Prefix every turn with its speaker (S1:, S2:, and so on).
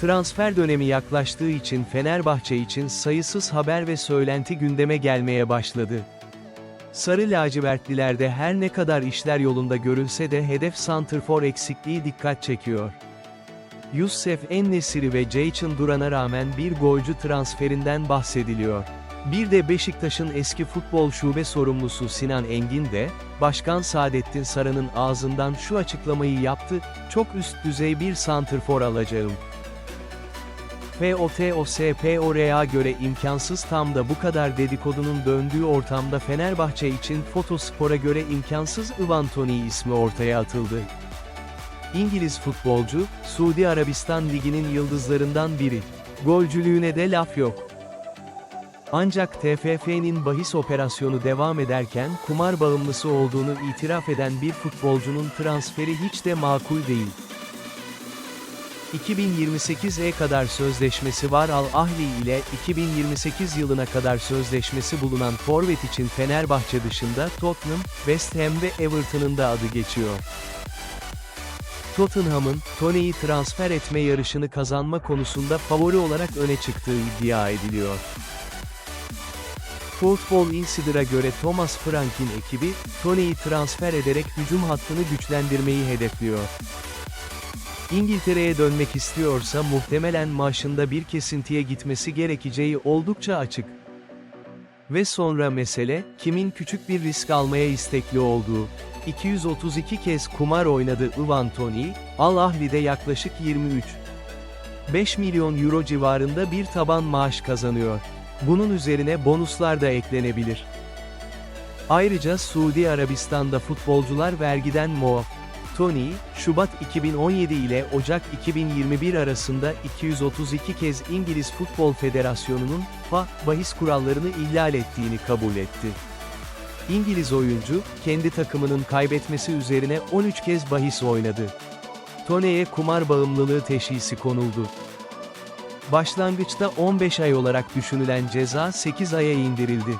S1: Transfer dönemi yaklaştığı için Fenerbahçe için sayısız haber ve söylenti gündeme gelmeye başladı. Sarı lacivertlilerde her ne kadar işler yolunda görülse de hedef santrfor eksikliği dikkat çekiyor. Youssef Ennesiri ve Ceyçin Duran'a rağmen bir golcü transferinden bahsediliyor. Bir de Beşiktaş'ın eski futbol şube sorumlusu Sinan Engin de, Başkan Saadettin Saran'ın ağzından şu açıklamayı yaptı, çok üst düzey bir santrfor alacağım. FOTOSPOR'a göre imkansız tam da bu kadar dedikodunun döndüğü ortamda Fenerbahçe için Fotospor'a göre imkansız Ivan Toney ismi ortaya atıldı. İngiliz futbolcu, Suudi Arabistan Ligi'nin yıldızlarından biri. Golcülüğüne de laf yok. Ancak TFF'nin bahis operasyonu devam ederken kumar bağımlısı olduğunu itiraf eden bir futbolcunun transferi hiç de makul değil. 2028'e kadar sözleşmesi var Al Ahli ile 2028 yılına kadar sözleşmesi bulunan forvet için Fenerbahçe dışında Tottenham, West Ham ve Everton'ın da adı geçiyor. Tottenham'ın, Toney'i transfer etme yarışını kazanma konusunda favori olarak öne çıktığı iddia ediliyor. Football Insider'a göre Thomas Frank'in ekibi, Toney'i transfer ederek hücum hattını güçlendirmeyi hedefliyor. İngiltere'ye dönmek istiyorsa muhtemelen maaşında bir kesintiye gitmesi gerekeceği oldukça açık. Ve sonra mesele, kimin küçük bir risk almaya istekli olduğu. 232 kez kumar oynadı Ivan Toney, Al Ahli'de yaklaşık 23. 5 milyon euro civarında bir taban maaş kazanıyor. Bunun üzerine bonuslar da eklenebilir. Ayrıca Suudi Arabistan'da futbolcular vergiden muaf. Tony, Şubat 2017 ile Ocak 2021 arasında 232 kez İngiliz Futbol Federasyonu'nun FA bahis kurallarını ihlal ettiğini kabul etti. İngiliz oyuncu, kendi takımının kaybetmesi üzerine 13 kez bahis oynadı. Toney'e kumar bağımlılığı teşhisi konuldu. Başlangıçta 15 ay olarak düşünülen ceza 8 aya indirildi.